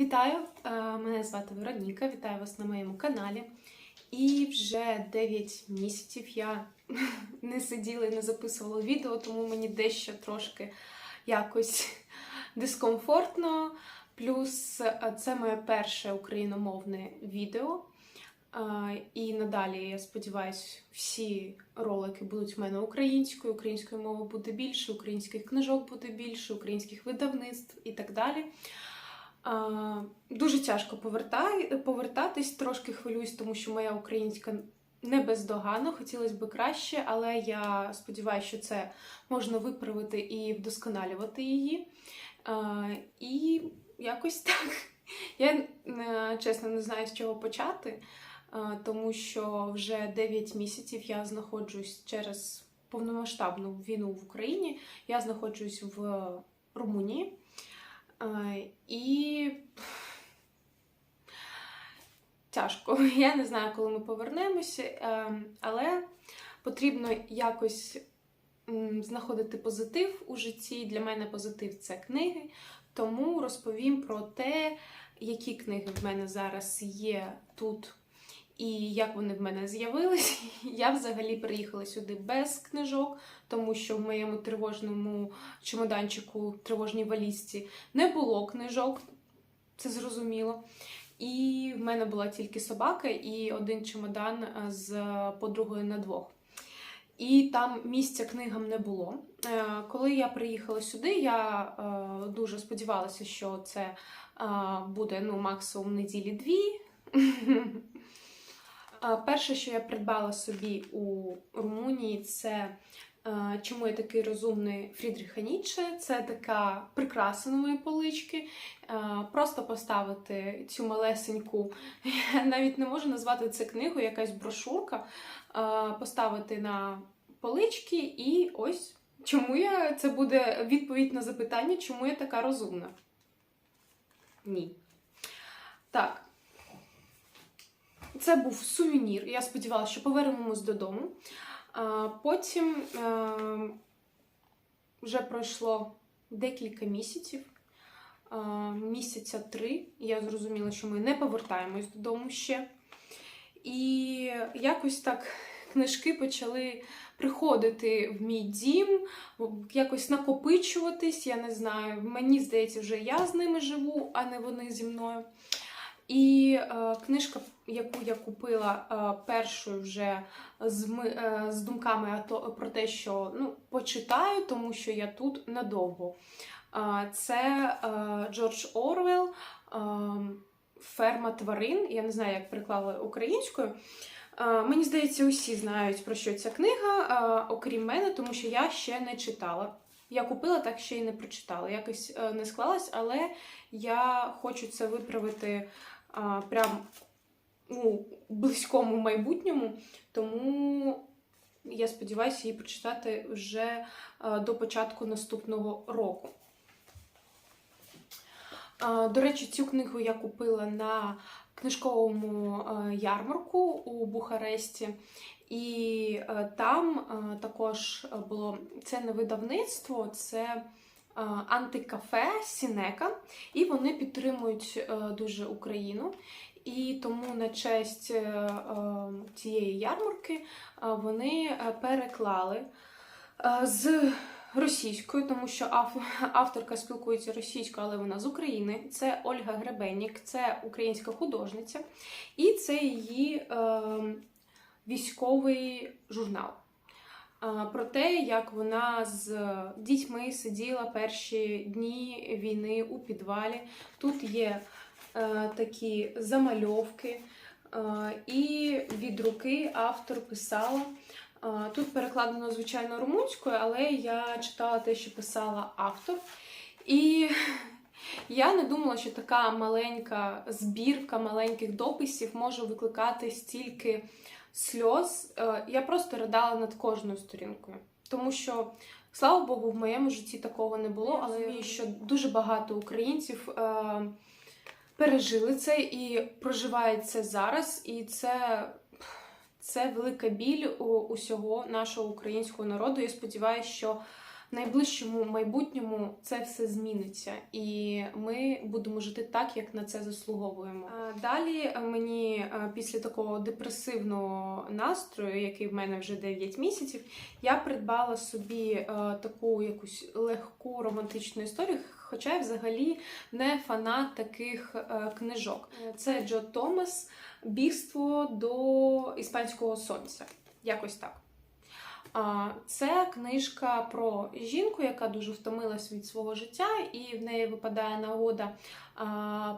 Вітаю! Е, Мене звати Вероніка, вітаю вас на моєму каналі. І вже 9 місяців я не сиділа і не записувала відео, тому мені дещо трошки якось дискомфортно. Плюс е, це моє перше україномовне відео. Е, І надалі, я сподіваюся, всі ролики будуть в мене українською, української мови буде більше, українських книжок буде більше, українських видавництв і так далі. Дуже тяжко повертатись, трошки хвилююсь, тому що моя українська не бездоганна, хотілося б краще, але я сподіваюся, що це можна виправити і вдосконалювати її. І якось так. Я е, чесно не знаю, з чого почати, тому що вже 9 місяців я знаходжусь через повномасштабну війну в Україні. Я знаходжусь в Румунії. І тяжко. Я не знаю, коли ми повернемося, е, але потрібно якось знаходити позитив у житті. Для мене позитив це книги. Тому розповім про те, які книги в мене зараз є тут. І як вони в мене з'явились, я взагалі приїхала сюди без книжок, тому що в моєму тривожному чемоданчику, тривожній валізці не було книжок, це зрозуміло. І в мене була тільки собака і один чемодан е, з подругою на двох. І там місця книгам не було. Е, Коли я приїхала сюди, я е, дуже сподівалася, що це буде ну, максимум неділі-дві. Перше, що я придбала собі у Румунії, це е, чому я такий розумний Фрідріха Ніцше. Це така прикраса нової полички. Е, Просто поставити цю малесеньку, я навіть не можу назвати це книгою, якась брошурка, е, поставити на полички, і ось чому я це буде відповідь на запитання, чому я така розумна. Ні. Так. Це був сувенір. Я сподівалася, що повернемось додому. Потім е, вже пройшло декілька місяців, місяця три. Я зрозуміла, що ми не повертаємось додому ще. І якось так книжки почали приходити в мій дім, якось накопичуватись. Я не знаю. Мені здається, вже я з ними живу, а не вони зі мною. І е, книжка, яку я купила е, першою вже з, ми, е, з думками про те, що ну, почитаю, тому що я тут надовго. Е, це е, Джордж Орвел е, Ферма тварин. Я не знаю, як переклали українською. Е, мені здається, усі знають про що ця книга, е, окрім мене, тому що я ще не читала. Я купила, так ще й не прочитала. Якось е, не склалась, але я хочу це виправити а, прям у близькому майбутньому, тому я сподіваюся її прочитати вже а, до початку наступного року. А, До речі, цю книгу я купила на книжковому а, ярмарку у Бухаресті. І там також було це не видавництво, це антикафе Сінека, і вони підтримують е, дуже Україну. І тому на честь е, е, цієї ярмарки е, вони е, переклали е, з російською, тому що авторка спілкується російською, але вона з України. Це Ольга Гребеннік, це українська художниця, і це її. е, військовий журнал. Про те, як вона з дітьми сиділа перші дні війни у підвалі. Тут є е, такі замальовки, е, і від руки автор писала. Е, Тут перекладено, звичайно, румунською, але я читала те, що писала автор. І я не думала, що така маленька збірка маленьких дописів може викликати стільки сльоз. Е, Я просто ридала над кожною сторінкою. Тому що, слава Богу, в моєму житті такого не було, але розумію, що дуже багато українців е, пережили це і проживають це зараз. І це, це велика біль у усього нашого українського народу. Я сподіваюся, що в найближчому майбутньому це все зміниться, і ми будемо жити так, як на це заслуговуємо. Далі мені е, після такого депресивного настрою, який в мене вже 9 місяців, я придбала собі е, таку якусь легку романтичну історію. Хоча я взагалі не фанат таких е, книжок. Це Джо Томас Бігство до іспанського сонця. Якось так. Це книжка про жінку, яка дуже втомилась від свого життя, і в неї випадає нагода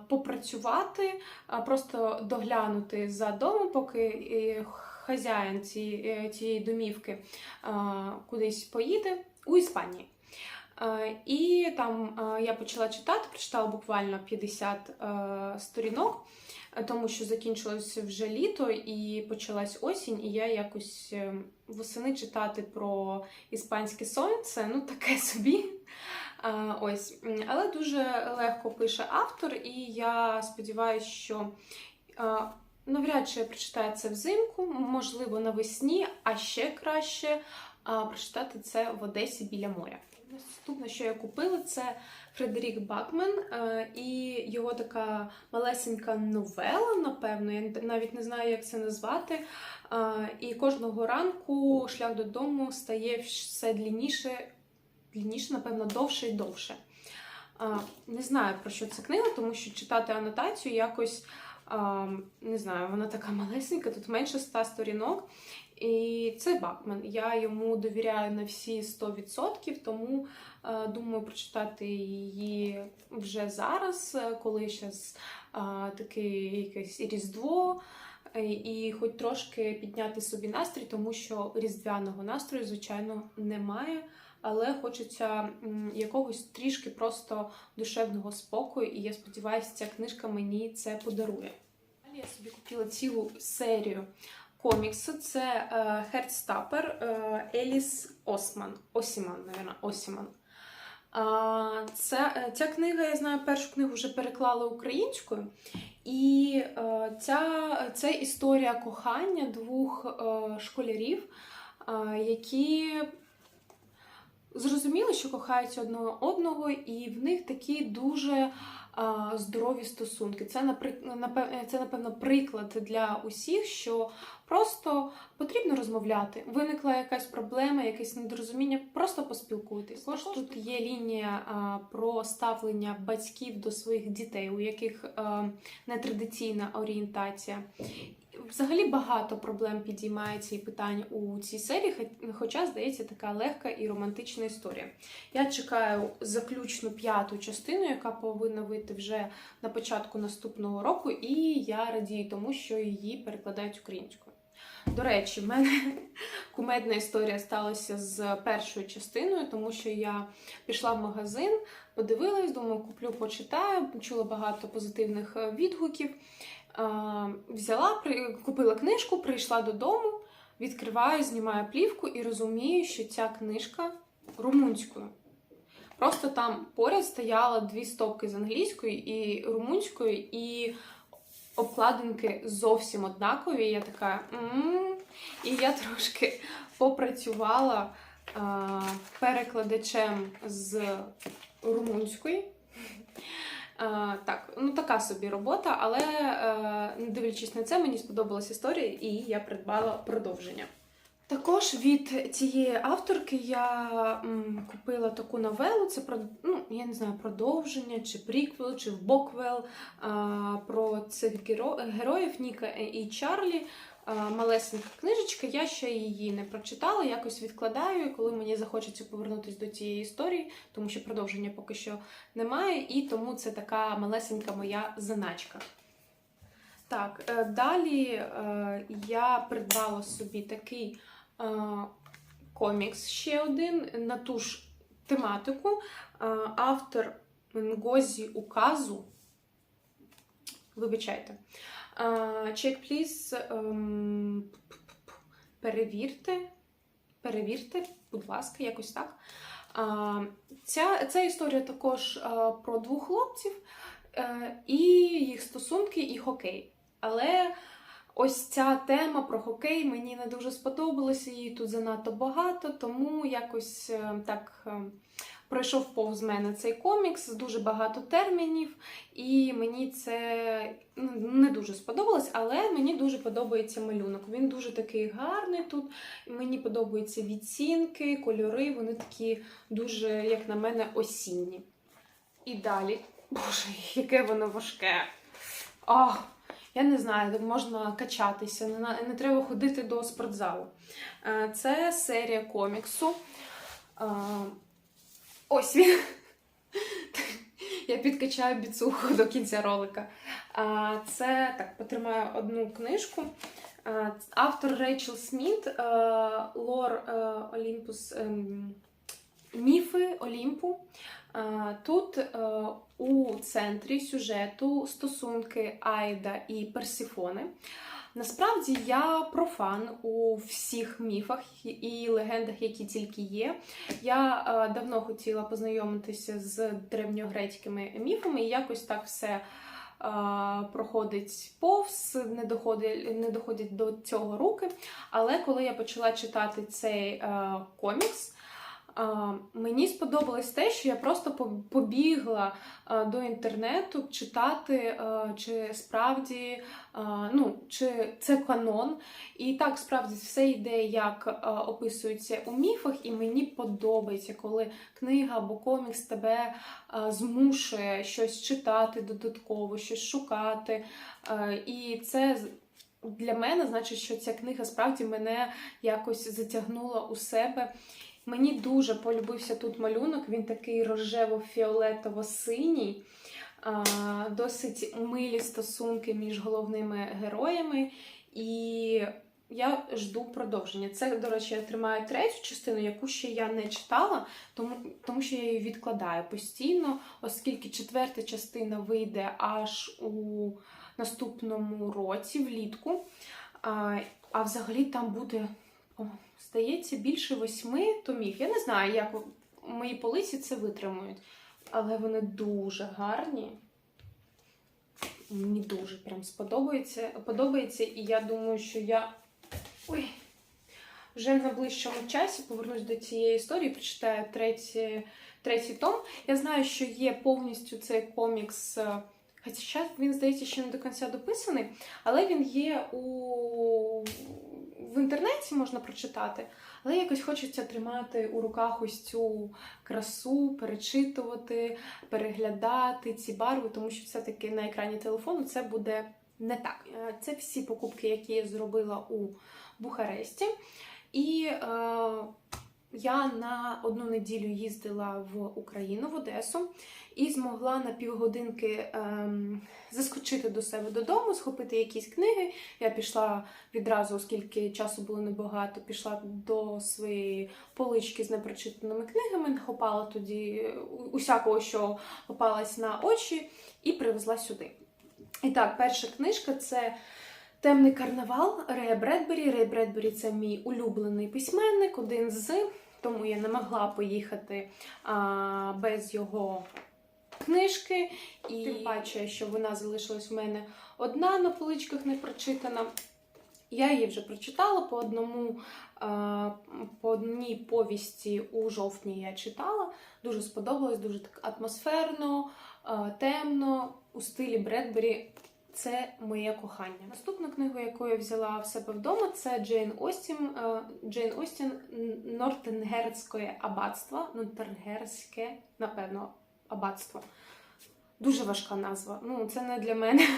попрацювати, просто доглянути за домом, поки е, хазяїн е, цієї домівки кудись поїде у Іспанії. І там я почала читати, прочитала буквально 50 е, сторінок, тому що закінчилось вже літо і почалась осінь, і я якось е, восени читати про іспанське сонце, ну таке собі. Е, Ось, але дуже легко пише автор, і я сподіваюся, що е, навряд чи я прочитаю це взимку, можливо, навесні, а ще краще прочитати це в Одесі біля моря. Наступне, що я купила, це Фредерік Бакмен е, і його така малесенька новела, напевно, я навіть не знаю, як це назвати. Е, І кожного ранку шлях додому стає все длінніше, длінніше, напевно, довше і довше. Е, Не знаю, про що це книга, тому що читати анотацію якось. Не знаю, вона така малесенька, тут менше 100 сторінок. І це Бакмен. Я йому довіряю на всі 100%, тому е, думаю прочитати її вже зараз, е, коли зараз таке якесь різдво, е, і хоч трошки підняти собі настрій, тому що різдвяного настрою, звичайно, немає. Але хочеться якогось трішки просто душевного спокою, і я сподіваюся, ця книжка мені це подарує. Далі я собі купила цілу серію коміксу. Це е, Хердстапер е, Еліс Осман. Осіман, навірно, Осіман. А, Це, е, ця книга, я знаю, першу книгу вже переклали українською. І е, ця, це історія кохання двох е, школярів, е, які зрозуміли, що кохають одного одного, і в них такі дуже а, здорові стосунки. Це, це, напевно, приклад для усіх, що просто потрібно розмовляти. Виникла якась проблема, якесь недорозуміння, просто поспілкуйтесь. Також тут є лінія а, про ставлення батьків до своїх дітей, у яких а, нетрадиційна орієнтація. Взагалі багато проблем підіймається і питань у цій серії, хоча, здається, така легка і романтична історія. Я чекаю заключну п'яту частину, яка повинна вийти вже на початку наступного року, і я радію тому, що її перекладають українською. До речі, в мене кумедна історія сталася з першою частиною, тому що я пішла в магазин, подивилась, думаю, куплю, почитаю, чула багато позитивних е, відгуків. Взяла, купила книжку, прийшла додому, відкриваю, знімаю плівку і розумію, що ця книжка румунською. Просто там поряд стояло дві стопки з англійської і румунської, і обкладинки зовсім однакові. Я така. І я трошки попрацювала перекладачем з румунської. Так, така собі робота, але е, не дивлячись на це, мені сподобалась історія, і я придбала продовження. Також від цієї авторки я м, купила таку новелу. Це про ну я не знаю, продовження, чи приквел, чи вбоквел а, про цих геро- героїв Ніка і Чарлі. А, малесенька книжечка. Я ще її не прочитала, якось відкладаю, коли мені захочеться повернутися до цієї історії, тому що продовження поки що немає, і тому це така малесенька моя заначка. Так, е, далі е, я придбала собі такий е, комікс ще один на ту ж тематику. Е, Автор Нгозі Указу. Вибачайте. Е, Чек, пліз. ем, Перевірте. Перевірте, будь ласка, якось так. Ця, ця історія також про двох хлопців е, і їх стосунки, і хокей. Але Ось ця тема про хокей мені не дуже сподобалася, її тут занадто багато, тому якось е, так е, пройшов повз мене цей комікс, дуже багато термінів, і мені це ну, не дуже сподобалось, але мені дуже подобається малюнок. Він дуже такий гарний тут. Мені подобаються відцінки, кольори, вони такі дуже, як на мене, осінні. І далі, боже, яке воно важке. Ах, я не знаю, можна качатися, не, не треба ходити до спортзалу. Е, Це серія коміксу. Ось він. Я підкачаю біцуху до кінця ролика. Це так, потримаю одну книжку. Автор Рейчел Сміт, е, Лор е, Олімпус. ем, Міфи Олімпу. Тут е, у центрі сюжету стосунки Айда і Персіфони. Насправді я профан у всіх міфах і легендах, які тільки є. Я е, давно хотіла познайомитися з древньогрецькими міфами, і якось так все е, проходить повз, не доходить, не доходять до цього руки. Але коли я почала читати цей е, комікс, Мені сподобалось те, що я просто побігла до інтернету читати, чи справді ну, чи це канон. І так справді все йде, як описується у міфах, і мені подобається, коли книга або комікс тебе змушує щось читати додатково, щось шукати. І це для мене значить, що ця книга справді мене якось затягнула у себе. Мені дуже полюбився тут малюнок, він такий рожево-фіолетово-синій, досить милі стосунки між головними героями. І я жду продовження. Це, до речі, я тримаю третю частину, яку ще я не читала, тому, тому що я її відкладаю постійно, оскільки четверта частина вийде аж у наступному році, влітку. А, а взагалі там буде здається, більше восьми томів. Я не знаю, як мої полиці це витримують, але вони дуже гарні. Мені дуже прям сподобається, подобається, і я думаю, що я ой, вже в найближчому часі повернусь до цієї історії, прочитаю третій, третій том. Я знаю, що є повністю цей комікс. Хоча він, здається, ще не до кінця дописаний, але він є у... в інтернеті можна прочитати. Але якось хочеться тримати у руках ось цю красу, перечитувати, переглядати ці барви, тому що все-таки на екрані телефону це буде не так. Е, Це всі покупки, які я зробила у Бухаресті. І е, я на одну неділю їздила в Україну, в Одесу, і змогла на півгодинки ем, заскочити до себе додому, схопити якісь книги. Я пішла відразу, оскільки часу було небагато, пішла до своєї полички з непрочитаними книгами, нахопала тоді усякого, що попалось на очі, і привезла сюди. І так, перша книжка це. Темний карнавал Рея Бредбері. Рей Бредбері це мій улюблений письменник, один з, тому я не могла поїхати а, без його книжки. І тим паче, що вона залишилась в мене одна на поличках не прочитана. Я її вже прочитала по одному, по одній повісті у жовтні я читала. Дуже сподобалось, дуже так атмосферно, темно, у стилі Бредбері. Це моє кохання. Наступну книгу, яку я взяла в себе вдома, це Джейн Остін, е, Джейн Остін Нортенгерське аббатство. Нортенгерське, напевно, аббатство. Дуже важка назва. Ну, це не для мене.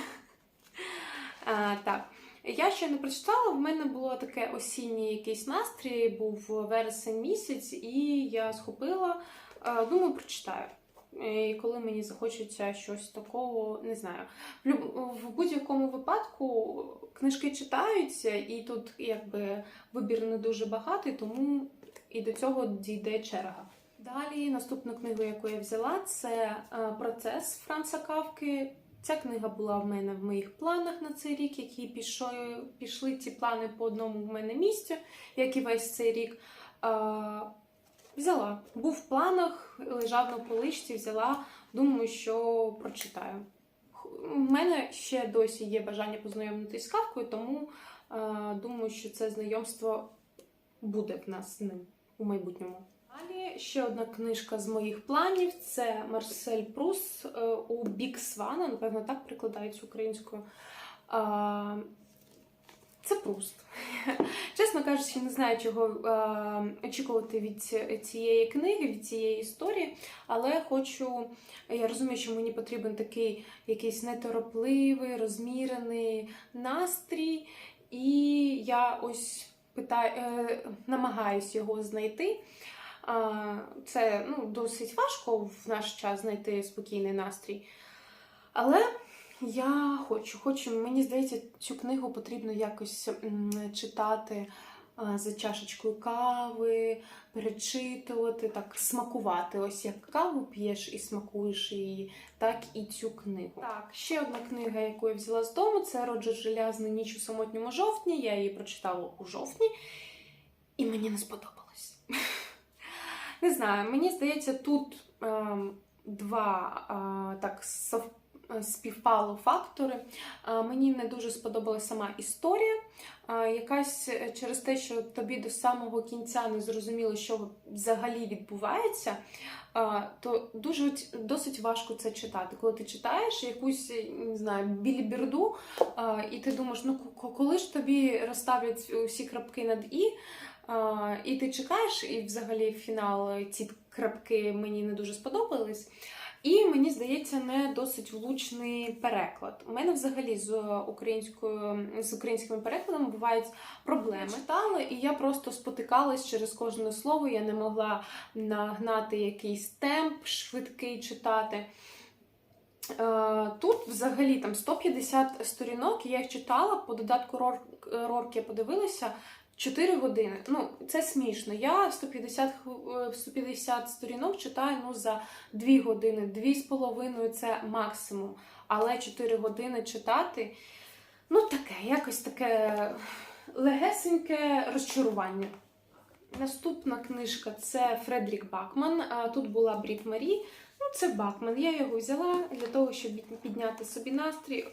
А, так. Я ще не прочитала, в мене було таке осінній якийсь настрій, був вересень місяць, і я схопила, е, думаю, прочитаю. І коли мені захочеться щось такого, не знаю. В, будь-якому випадку книжки читаються, і тут якби вибір не дуже багатий, тому і до цього дійде черга. Далі наступну книгу, яку я взяла, це е, процес Франца Кавки. Ця книга була в мене в моїх планах на цей рік, які пішли, пішли ці плани по одному в мене місцю, як і весь цей рік. Е, Взяла. Був в планах, лежав на поличці, взяла. Думаю, що прочитаю. Х- мене ще досі є бажання познайомитись з кавкою, тому е, думаю, що це знайомство буде в нас з ним у майбутньому. Далі ще одна книжка з моїх планів це Марсель Прус е, у Бік Свана, напевно, так прикладається українською. А, Це Пруст. Чесно кажучи, не знаю, чого е, очікувати від цієї книги, від цієї історії, але хочу. Я розумію, що мені потрібен такий якийсь неторопливий, розмірений настрій, і я ось питаю, е, намагаюсь його знайти. А, Це ну, досить важко в наш час знайти спокійний настрій. Але я хочу, хочу, мені здається, цю книгу потрібно якось читати за чашечкою кави, перечитувати, так смакувати. Ось як каву п'єш і смакуєш її, так і цю книгу. Так, ще одна книга, яку я взяла з дому, це Роджер Желязний ніч у самотньому жовтні. Я її прочитала у жовтні, і мені не сподобалось. Не знаю, мені здається, тут ем, два е, так сов- е, співпало фактори. Е, мені не дуже сподобалася сама історія. Е, якась е, через те, що тобі до самого кінця не зрозуміло, що взагалі відбувається, е, то дуже досить важко це читати. Коли ти читаєш якусь е, не знаю, біліберду, е, і ти думаєш, ну коли ж тобі розставлять усі крапки над і. І ти чекаєш, і взагалі фінал е, ці крапки мені не дуже сподобались. І мені здається, не досить влучний переклад. У мене взагалі з українською з українськими перекладами бувають проблеми. Читала, і я просто спотикалась через кожне слово. Я не могла нагнати якийсь темп швидкий читати. Е, Тут взагалі там 150 сторінок, я їх читала по додатку Рор- Рорк я подивилася 4 години. Ну, це смішно. Я 150, хв- е, 150 сторінок читаю ну, за 2 години, 2,5 це максимум. Але 4 години читати, ну таке, якось таке легесеньке розчарування. Наступна книжка це Фредрік Бакман. Тут була Брід Марі. Ну, це Бакман. Я його взяла для того, щоб підняти собі настрій.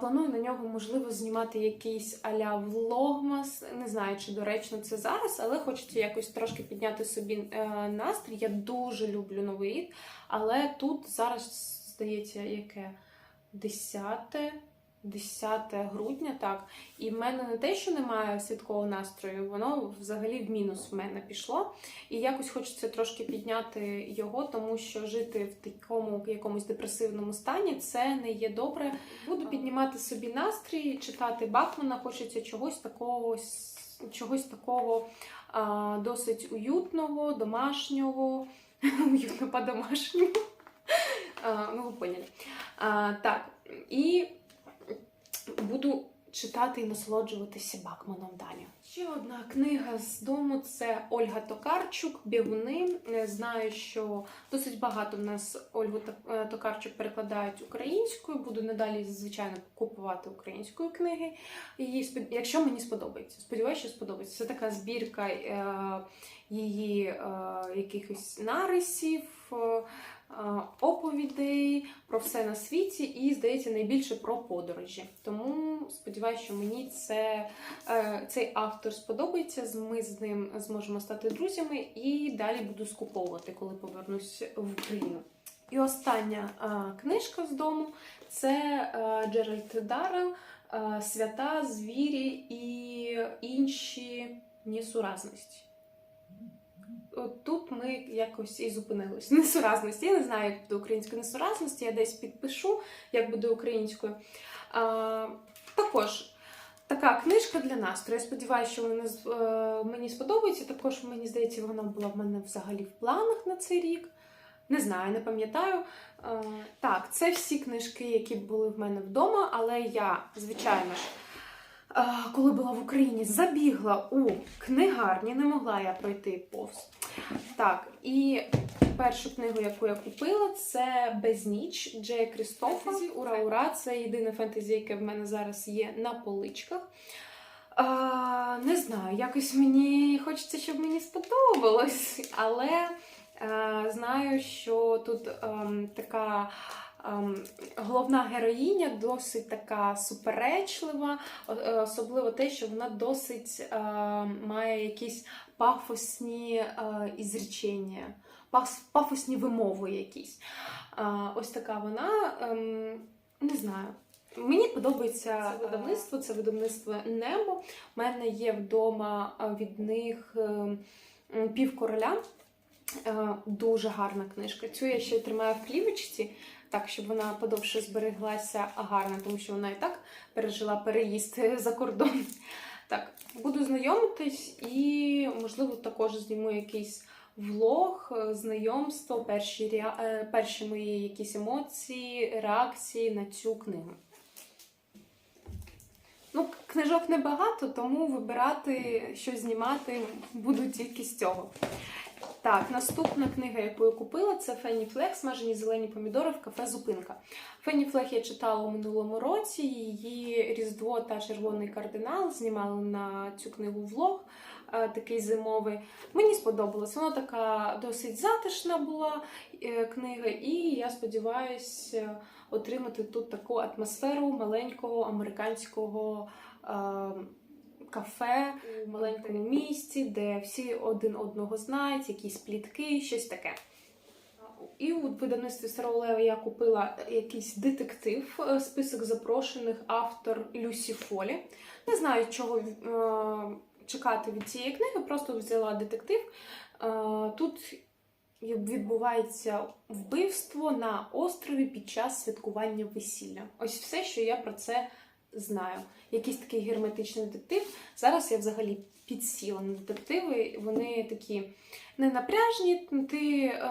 Планую на нього, можливо, знімати якийсь а-ля влогмас. Не знаю, чи доречно це зараз, але хочеться якось трошки підняти собі е, настрій. Я дуже люблю новий рік, але тут зараз, здається, яке 10 10 грудня, так. І в мене не те, що немає святкового настрою, воно взагалі в мінус в мене пішло. І якось хочеться трошки підняти його, тому що жити в такому якомусь депресивному стані це не є добре. Буду піднімати собі настрій, читати Бакмана, хочеться чогось такого, чогось такого а, досить уютного, домашнього, уютно по-домашньому. Ну, ви поняли. Так, і буду читати і насолоджуватися Бакманом далі. Ще одна книга з дому це Ольга Токарчук, Бігуни. Е, Знаю, що досить багато в нас Ольгу е, Токарчук перекладають українською. Буду надалі, звичайно, купувати українською книги. Її якщо мені сподобається. Сподіваюся, що сподобається. Це така збірка е, її якихось нарисів. Е, Оповідей про все на світі і, здається, найбільше про подорожі. Тому сподіваюся, що мені це, е, цей автор сподобається. Ми з ним зможемо стати друзями і далі буду скуповувати, коли повернусь в Україну. І остання е, книжка з дому це Джеральд Даррелл е, Свята, звірі і інші несуразності. От тут ми якось і зупинились. Несуразності. Я не знаю, як буде українською несуразності, я десь підпишу, як буде українською. А, також така книжка для настрою. Я сподіваюся, що вона е, мені сподобається. Також мені здається, вона була в мене взагалі в планах на цей рік. Не знаю, не пам'ятаю. Е, так, це всі книжки, які були в мене вдома, але я, звичайно ж, коли була в Україні, забігла у книгарні, не могла я пройти повз. Так, і першу книгу, яку я купила, це Безніч Джея Крістофа. Ура, ура! Це єдине фентезі, яке в мене зараз є на поличках. А, не знаю, якось мені хочеться, щоб мені сподобалось, але е, знаю, що тут ем, така головна героїня досить така суперечлива, е, особливо те, що вона досить е, має якісь пафосні е, ізречення, пафосні вимови якісь. Ось така вона, ем, не знаю. Мені подобається це видавництво, це видавництво Небо. У мене є вдома від них е, м, пів короля. Е, Дуже гарна книжка. Цю я ще тримаю в плівочці, так, щоб вона подовше збереглася гарно, тому що вона і так пережила переїзд за кордон. Так, буду знайомитись і, можливо, також зніму якийсь влог, е, знайомство, перші, реа... е, перші мої якісь емоції, реакції на цю книгу. Ну, книжок небагато, тому вибирати, що знімати буду тільки з цього. Так, наступна книга, яку я купила, це Фенні Флег «Смажені зелені помідори в кафе Зупинка. Фенні Флег я читала у минулому році. Її Різдво та Червоний кардинал знімали на цю книгу влог, е, такий зимовий. Мені сподобалось. Вона така досить затишна була е, книга, і я сподіваюся отримати тут таку атмосферу маленького американського. Кафе у маленькому місті, де всі один одного знають, якісь плітки, щось таке. І у видавництві Старого Лева я купила якийсь детектив, е, список запрошених автор Люсі Фолі. Не знаю, чого е, чекати від цієї книги, просто взяла детектив. Е, тут відбувається вбивство на острові під час святкування весілля. Ось все, що я про це знаю. Якийсь такий герметичний детектив. Зараз я взагалі підсіла на детективи. Вони такі ненапряжні. Ти, е,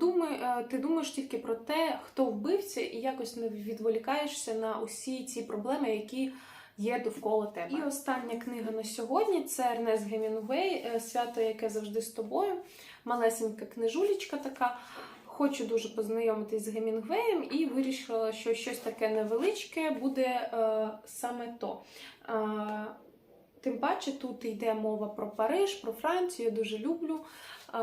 думай, е, ти думаєш тільки про те, хто вбивця, і якось не відволікаєшся на усі ці проблеми, які є довкола тебе. І остання книга на сьогодні це Ернест Гемінгуей е, Свято, яке завжди з тобою. Малесенька книжулечка така. Хочу дуже познайомитись з Гемінгвеєм і вирішила, що щось таке невеличке буде е, саме то. Е, тим паче тут йде мова про Париж, про Францію. Я дуже люблю е,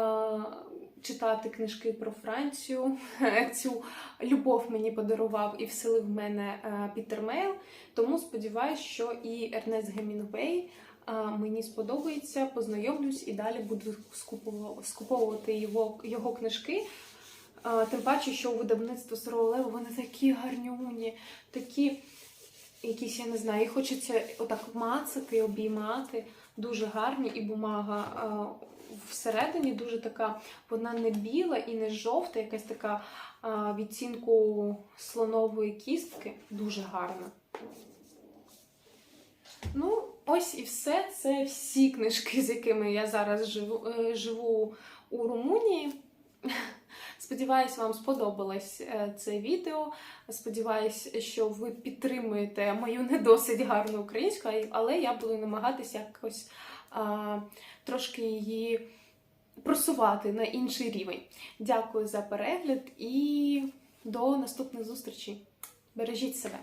читати книжки про Францію. Цю любов мені подарував і вселив в мене е, Пітер Мейл. Тому сподіваюся, що і Ернест Гемінгвей е, мені сподобається, познайомлюсь і далі буду скуповувати його, його книжки. Тим паче, що у видавництво Старого Лева вони такі гарнюні, такі якісь, я не знаю, їх хочеться отак мацати, обіймати. Дуже гарні, і бумага всередині дуже така, вона не біла і не жовта, якась така відцінку слонової кістки. Дуже гарна. Ну, ось і все. Це всі книжки, з якими я зараз живу, е, живу у Румунії. Сподіваюсь, вам сподобалось е, це відео. Сподіваюсь, що ви підтримуєте мою не досить гарну українську, але я буду намагатися якось а, трошки її просувати на інший рівень. Дякую за перегляд і до наступних зустрічей. Бережіть себе!